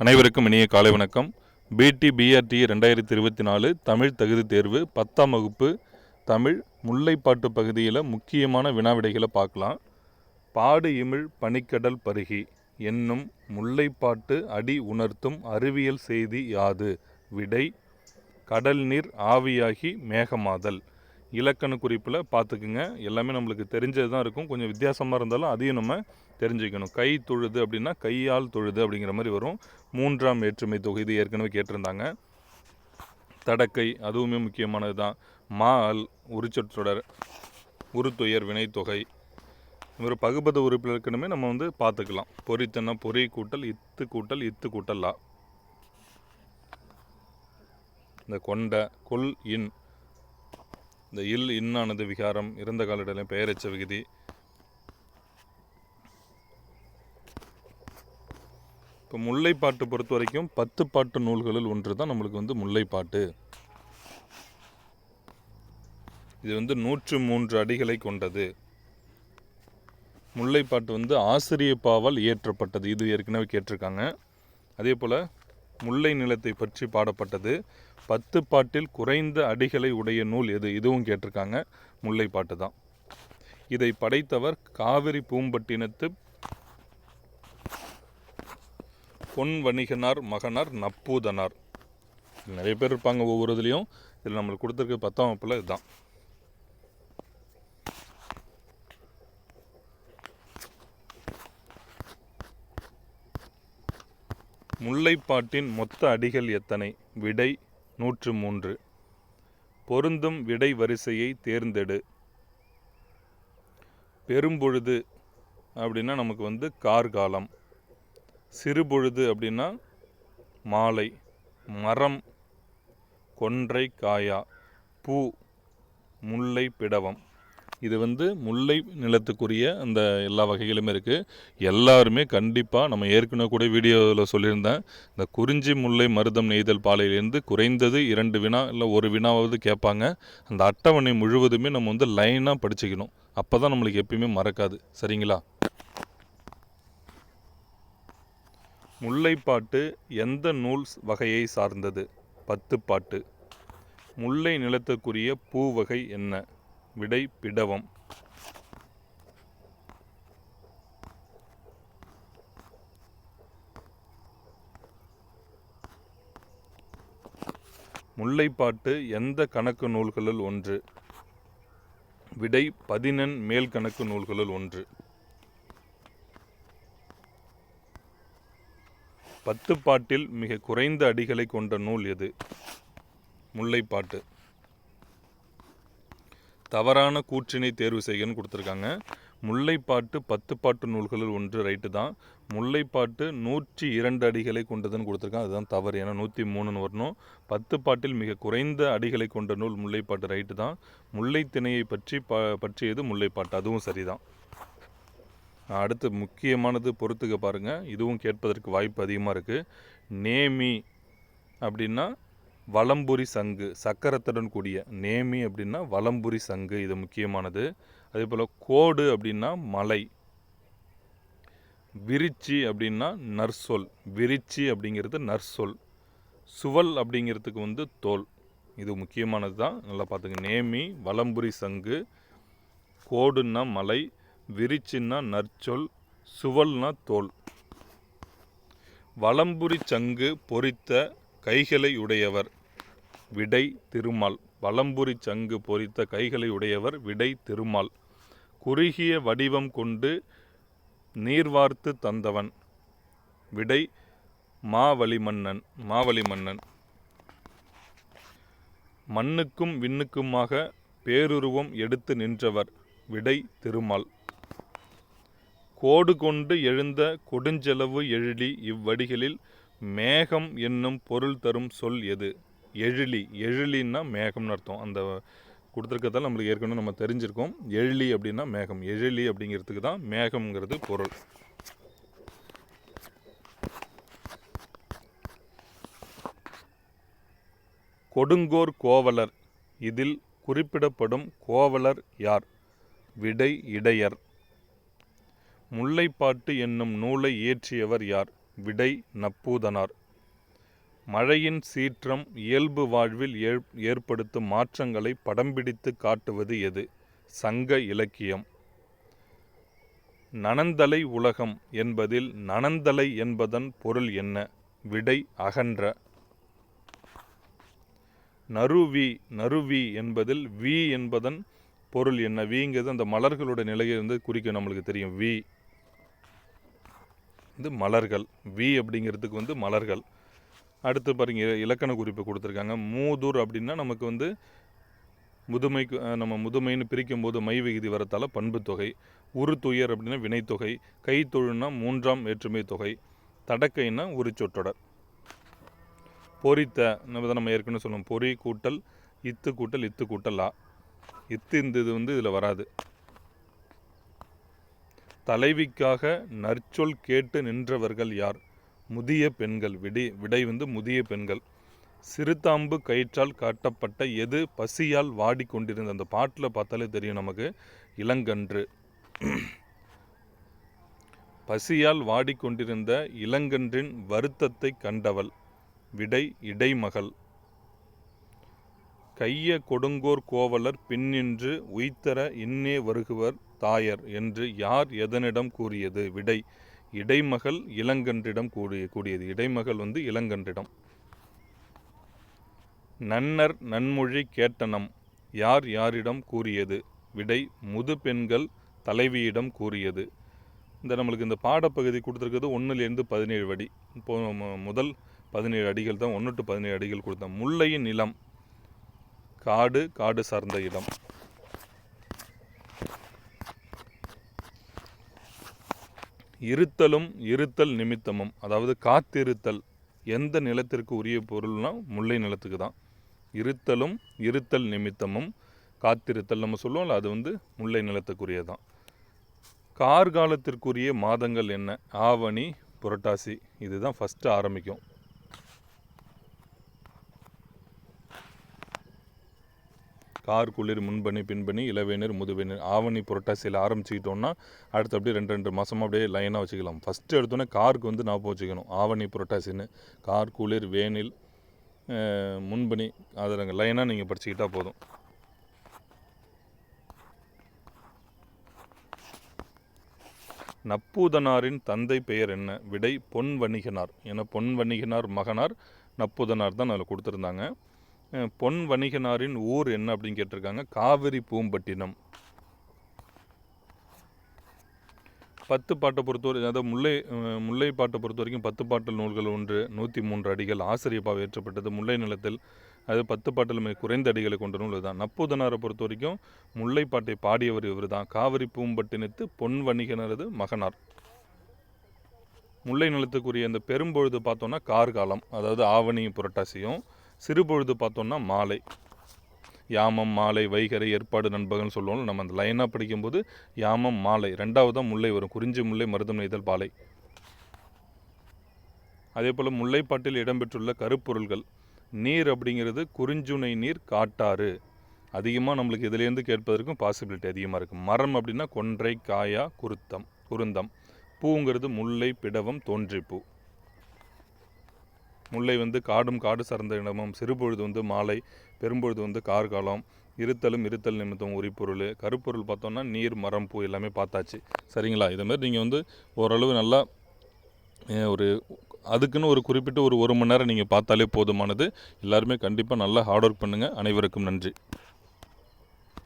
அனைவருக்கும் இனிய காலை வணக்கம். பிடி பிஆர்டி ரெண்டாயிரத்தி இருபத்தி நாலு தமிழ் தகுதி தேர்வு பத்தாம் வகுப்பு தமிழ் முல்லைப்பாட்டு பகுதியில் முக்கியமான வினாவிடைகளை பார்க்கலாம். பாடு இமிழ் பனிக்கடல் பருகி என்னும் முல்லைப்பாட்டு அடி உணர்த்தும் அறிவியல் செய்தி யாது? விடை கடல் நீர் ஆவியாகி மேகமாதல். இலக்கண குறிப்பில் பார்த்துக்குங்க எல்லாமே நம்மளுக்கு தெரிஞ்சது தான் இருக்கும். கொஞ்சம் வித்தியாசமாக இருந்தாலும் அதையும் நம்ம தெரிஞ்சுக்கணும். கை தொழுது அப்படின்னா கையால் தொழுது அப்படிங்கிற மாதிரி வரும். மூன்றாம் ஏற்றுமை தொகை இது ஏற்கனவே கேட்டிருந்தாங்க. தடக்கை அதுவுமே முக்கியமானது தான் மா அல் உரிச்சொற்றொடர் உருத்துயர் வினைத்தொகை. ஒரு பகுபத உறுப்பினருக்குனுமே நம்ம வந்து பார்த்துக்கலாம் பொறித்தன பொறி கூட்டல் இத்து கூட்டல் இத்து கூட்டல் லா. இந்த கொண்ட கொல் இன். இந்த இல் இன்னானது விகாரம் இறந்த காலடையிலும் பெயரச்ச விகுதி. இப்போ முல்லைப்பாட்டு பொறுத்த வரைக்கும் பத்து பாட்டு நூல்களில் ஒன்று தான் நம்மளுக்கு வந்து முல்லைப்பாட்டு. இது வந்து நூற்று மூன்று அடிகளை கொண்டது. முல்லைப்பாட்டு வந்து ஆசிரியப்பாவால் இயற்றப்பட்டது. இது ஏற்கனவே கேட்டிருக்காங்க. அதே போல் முல்லை நிலத்தை பற்றி பாடப்பட்டது. பத்து பாட்டில் குறைந்த அடிகளை உடைய நூல் எது? இதுவும் கேட்டிருக்காங்க. முல்லைப்பாட்டு தான். இதை படைத்தவர் காவிரி பூம்பட்டினத்து பொன் வணிகனார் மகனார் நப்பூதனார். நிறைய பேர் இருப்பாங்க ஒவ்வொரு இதுலேயும். இதில் நம்மளுக்கு கொடுத்துருக்க பத்தாம் வகுப்பில் இதுதான். முல்லைப்பாட்டின் மொத்த அடிகள் எத்தனை? விடை நூற்று மூன்று பொருந்தும் விடை வரிசையை தேர்ந்தெடு. பெரும்பொழுது அப்படின்னா நமக்கு வந்து கார்காலம். சிறுபொழுது அப்படின்னா மாலை. மரம் கொன்றை காயா. பூ முல்லை பிடவம் இது வந்து முல்லை நிலத்துக்குரிய அந்த எல்லா வகைகளுமே இருக்குது எல்லாருமே கண்டிப்பாக நம்ம ஏற்கனவே கூட வீடியோவில் சொல்லியிருந்தேன். இந்த குறிஞ்சி முல்லை மருதம் நெய்தல் பாலையிலேருந்து குறைந்தது இரண்டு வினா இல்லை ஒரு வினாவது கேட்பாங்க. அந்த அட்டவணை முழுவதுமே நம்ம வந்து லைனாக படிச்சுக்கணும். அப்போ தான் நம்மளுக்கு எப்பயுமே மறக்காது. சரிங்களா? முல்லைப்பாட்டு எந்த நூல் வகையை சார்ந்தது? பத்து பாட்டு முல்லை நிலத்துக்குரிய பூ வகை என்ன? விடை பிடவம் முல்லைப்பாட்டு எந்த கணக்கு நூல்களுள் ஒன்று? விடை பதினெண் மேல் கணக்கு நூல்களுள் ஒன்று. பத்து பாட்டில் மிக குறைந்த அடிகளை கொண்ட நூல் எது? முல்லைப்பாட்டு. தவறான கூற்றினை தேர்வு செய்யன்னு கொடுத்துருக்காங்க. முல்லைப்பாட்டு பத்து பாட்டு நூல்களில் ஒன்று ரைட்டு தான். முல்லைப்பாட்டு நூற்றி இரண்டு அடிகளை கொண்டதுன்னு கொடுத்துருக்காங்க. அதுதான் தவறு. ஏன்னா நூற்றி மூணுன்னு வரணும். பத்து பாட்டில் மிக குறைந்த அடிகளை கொண்ட நூல் முல்லைப்பாட்டு ரைட்டு தான். முல்லைத்திணையை பற்றி ப பற்றியது முல்லைப்பாட்டு. அதுவும் சரிதான். அடுத்து முக்கியமானது பொறுத்துக்க பாருங்கள் இதுவும் கேட்பதற்கு வாய்ப்பு அதிகமாக இருக்குது நேமி அப்படின்னா வலம்புரி சங்கு சக்கரத்துடன் கூடிய நேமி அப்படின்னா வலம்புரி சங்கு இது முக்கியமானது. அதே போல் கோடு அப்படின்னா மலை. விரிச்சி அப்படின்னா நர்சொல் விரிச்சி அப்படிங்கிறது நர்சொல் சுவல் அப்படிங்கிறதுக்கு வந்து தோல். இது முக்கியமானது தான். நல்லா பார்த்துங்க. நேமி வலம்புரி சங்கு கோடுன்னா மலை விரிச்சின்னா நற்சொல் சுவல்னா தோல். வலம்புரி சங்கு பொறித்த கைகளை உடையவர் விடை திருமால். வலம்புரி சங்கு பொறித்த கைகளை உடையவர் விடை திருமால். குறுகிய வடிவம் கொண்டு நீர்வார்த்து தந்தவன். விடை மாவலி மன்னன் மாவலி மன்னன் மண்ணுக்கும் விண்ணுக்குமாக பேருருவம் எடுத்து நின்றவர் விடை திருமால். கோடு கொண்டு எழுந்த கொடுஞ்செலவு எழிலி இவ்வடிகளில் மேகம் என்னும் பொருள் தரும் சொல் எது? எழிலி. எழிலின்னா மேகம்னு அர்த்தம். அந்த கொடுத்துருக்கதால் நம்மளுக்கு ஏற்கனவே நம்ம தெரிஞ்சிருக்கோம். எழிலி அப்படின்னா மேகம். எழிலி அப்படிங்கிறதுக்கு தான் மேகம்ங்கிறது பொருள். கொடுங்கோர் கோவலர். இதில் குறிப்பிடப்படும் கோவலர் யார்? விடை இடையர். முல்லைப்பாட்டு என்னும் நூலை இயற்றியவர் யார்? விடை நப்பூதனார். மழையின் சீற்றம் இயல்பு வாழ்வில் ஏற்- ஏற்படுத்தும் மாற்றங்களை படம் பிடித்து காட்டுவது எது? சங்க இலக்கியம். நனந்தலை உலகம் என்பதில் நனந்தலை என்பதன் பொருள் என்ன? விடை அகன்ற. நறுவி நறுவி என்பதில் வி என்பதன் பொருள் என்ன? விங்கிறது அந்த மலர்களோட நிலையிலிருந்து குறிக்க குறிக்கும் நம்மளுக்கு தெரியும். வி. வந்து மலர்கள். வி அப்படிங்கிறதுக்கு வந்து மலர்கள். அடுத்து பாருங்க இலக்கண குறிப்பு கொடுத்துருக்காங்க. மூதூர் அப்படின்னா நமக்கு வந்து முதுமைக்கு நம்ம முதுமைன்னு பிரிக்கும் போது மை விகுதி வரத்தால் பண்பு தொகை. துயர் அப்படின்னா வினைத்தொகை கைத்தொழுன்னா மூன்றாம் வேற்றுமை தொகை. தடக்கைன்னா ஒரு சொற்றொடர். பொறித்த நம்ம தான் நம்ம ஏற்கனவே சொல்லுவோம். பொறி கூட்டல் இத்து கூட்டல் இத்து கூட்டல் ஆ. இத்து இந்த இது வந்து இதில் வராது. தலைவிக்காக நற்சொல் கேட்டு நின்றவர்கள் யார்? முதிய பெண்கள் விடை விடை வந்து முதிய பெண்கள். சிறுதாம்பு கயிற்றால் காட்டப்பட்ட எது பசியால் வாடிக்கொண்டிருந்த அந்த பாட்டில் பார்த்தாலே தெரியும் நமக்கு. இளங்கன்று. பசியால் வாடிக்கொண்டிருந்த இளங்கன்றின் வருத்தத்தை கண்டவள். விடை இடைமகள். கைய கொடுங்கோர் கோவலர் பின்னின்று உய்த்தர இன்னே வருகுவர் தாயர் என்று யார் எதனிடம் கூறியது? விடை. இடைமகள் இளங்கன்றிடம் கூடிய கூடியது. இடைமகள் வந்து இளங்கன்றிடம். நன்னர் நன்மொழி கேட்டனம். யார் யாரிடம் கூறியது? விடை. முது பெண்கள் தலைவியிடம் கூறியது. இந்த நம்மளுக்கு இந்த பாடப்பகுதி கொடுத்துருக்கிறது ஒன்றுலேருந்து பதினேழு அடி. இப்போ முதல் பதினேழு அடிகள் தான் ஒன்று டு பதினேழு அடிகள் கொடுத்தோம். முல்லையின் நிலம். காடு காடு சார்ந்த இடம். இருத்தலும் இருத்தல் நிமித்தமும் அதாவது காத்திருத்தல் எந்த நிலத்திற்கு உரிய பொருள்னால் முல்லை நிலத்துக்கு தான். இருத்தலும் இருத்தல் நிமித்தமும் காத்திருத்தல் நம்ம சொல்லுவோம்ல அது வந்து முல்லை நிலத்துக்குரியதான். கார்காலத்திற்குரிய மாதங்கள் என்ன? ஆவணி புரட்டாசி இதுதான் ஃபஸ்ட்டு ஆரம்பிக்கும். கார் குளிர் முன்பணி பின்பணி இளவேனர் முதுவேனர் ஆவணி புரட்டாசியில் ஆரம்பிச்சுக்கிட்டோம்னா அடுத்து அப்படியே ரெண்டு ரெண்டு மாதமாக அப்படியே லைனாக வச்சுக்கலாம். ஃபஸ்ட்டு எடுத்தோன்னே காருக்கு வந்து ஞாபகம் வச்சுக்கணும் ஆவணி புரட்டாசின்னு. கார் குளிர் வேனில் முன்பணி அதில் லைனாக நீங்கள் படிச்சுக்கிட்டா போதும். நப்பூதனாரின் தந்தை பெயர் என்ன? விடை பொன் வணிகனார் ஏன்னா பொன் வணிகனார் மகனார் நப்பூதனார் தான் அதில் கொடுத்துருந்தாங்க. பொன் வணிகனாரின் ஊர் என்ன அப்படின்னு கேட்டிருக்காங்க. காவிரி பூம்பட்டினம். பத்து பாட்டை பொறுத்தவரை அதாவது முல்லை முல்லை பாட்டை பொறுத்த வரைக்கும் பத்து பாட்டல் நூல்கள் ஒன்று நூற்றி மூன்று அடிகள் ஆசிரியப்பாக ஏற்றப்பட்டது. முல்லை நிலத்தில் அது பத்து பாட்டில் மிக குறைந்த அடிகளை கொண்ட நூல் தான் நப்பூதனாரை பொறுத்த வரைக்கும் முல்லைப்பாட்டை பாடியவர் இவர் தான். காவிரி பூம்பட்டினத்து பொன் வணிகனரது மகனார். முல்லை நிலத்துக்குரிய அந்த பெரும்பொழுது பார்த்தோன்னா கார்காலம் அதாவது ஆவணி புரட்டாசியும். சிறுபொழுது பார்த்தோன்னா மாலை. யாமம் மாலை வைகரை ஏற்பாடு நண்பகன் சொல்லுவோம் நம்ம அந்த லைனாக படிக்கும்போது யாமம் மாலை ரெண்டாவதாக முல்லை வரும். குறிஞ்சி முல்லை மருதம் நெய்தல் பாலை. அதே போல் முல்லைப்பாட்டில் இடம்பெற்றுள்ள கருப்பொருள்கள். நீர் அப்படிங்கிறது குறிஞ்சுனை நீர் காட்டாறு. அதிகமாக நம்மளுக்கு இதுலேருந்து கேட்பதற்கும் பாசிபிலிட்டி அதிகமாக இருக்குது மரம் அப்படின்னா கொன்றை காயா குருத்தம் குருந்தம். பூங்கிறது முல்லை பிடவம் தோன்றிப்பூ. முல்லை வந்து காடும் காடு சார்ந்த இடமும் சிறுபொழுது வந்து மாலை பெரும்பொழுது வந்து கார்காலம் இருத்தலும் இருத்தல் நிமித்தம் உரிப்பொருள் கருப்பொருள் பார்த்தோம்னா நீர் மரம் பூ எல்லாமே பார்த்தாச்சு. சரிங்களா? இது நீங்கள் வந்து ஓரளவு நல்லா ஒரு அதுக்குன்னு ஒரு குறிப்பிட்ட ஒரு ஒரு மணி நேரம் நீங்கள் பார்த்தாலே போதுமானது. எல்லாருமே கண்டிப்பாக நல்லா ஹார்ட் ஒர்க் பண்ணுங்கள் அனைவருக்கும் நன்றி.